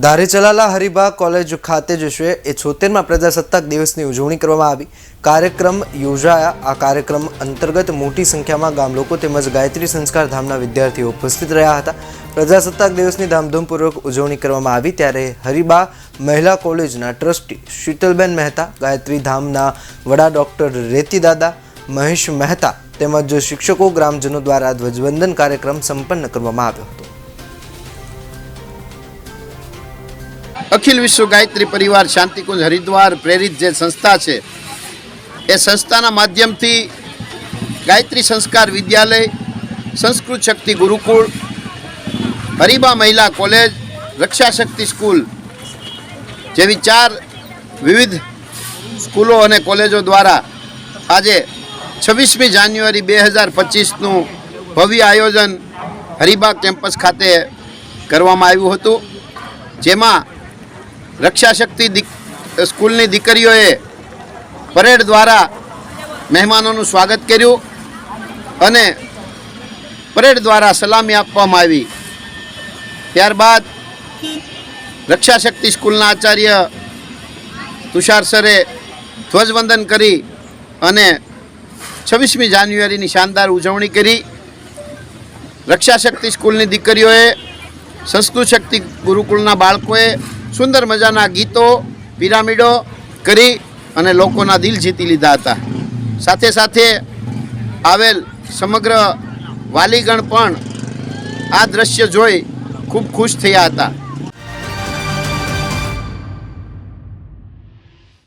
ધારેચલાલા હરિભા college ખાતે જે છે એ છોતેરમાં પ્રજાસત્તાક દિવસની ઉજવણી કરવામાં આવી. કાર્યક્રમ યોજાયા. આ કાર્યક્રમ અંતર્ગત મોટી સંખ્યામાં ગામ લોકો તેમજ ગાયત્રી સંસ્કાર ધામના વિદ્યાર્થીઓ ઉપસ્થિત રહ્યા હતા. પ્રજાસત્તાક દિવસની ધામધૂમપૂર્વક ઉજવણી કરવામાં આવી. ત્યારે હરિબા મહિલા કોલેજના ટ્રસ્ટી શીતલબેન મહેતા, ગાયત્રી ધામના વડા ડૉક્ટર રેતીદાદા મહેશ મહેતા તેમજ શિક્ષકો, ગ્રામજનો દ્વારા ધ્વજવંદન કાર્યક્રમ સંપન્ન કરવામાં આવ્યો હતો. અખિલ વિશ્વ ગાયત્રી પરિવાર શાંતિકુંજ હરિદ્વાર પ્રેરિત જે સંસ્થા છે, એ સંસ્થાના માધ્યમથી ગાયત્રી સંસ્કાર વિદ્યાલય, સંસ્કૃત શક્તિ ગુરુકુળ, હરિબા મહિલા કોલેજ રક્ષા શક્તિ સ્કૂલ જેવી ચાર વિવિધ સ્કૂલો અને કોલેજો દ્વારા આજે છવ્વીસમી જાન્યુઆરી બે હજાર પચીસનું ભવ્ય આયોજન હરિબા કેમ્પસ ખાતે કરવામાં આવ્યું હતું, જેમાં રક્ષા શક્તિ દીક- સ્કૂલની દીકરીઓએ પરેડ દ્વારા મહેમાનોનું સ્વાગત કર્યું અને પરેડ દ્વારા સલામી આપવામાં આવી. ત્યારબાદ રક્ષાશક્તિ સ્કૂલના આચાર્ય તુષાર સરે ધ્વજવંદન કરી અને છવ્વીસમી જાન્યુઆરીની શાનદાર ઉજવણી કરી. રક્ષાશક્તિ સ્કૂલની દીકરીઓએ સંસ્કૃત શક્તિ ગુરુકુળના બાળકોએ સુંદર મજાના ગીતો, પિરામિડો કરી અને લોકોના દિલ જીતી લીધા હતા. સાથે સાથે આવેલ સમગ્ર વાલીગણ પણ આ દ્રશ્ય જોઈ ખૂબ ખુશ થયા હતા.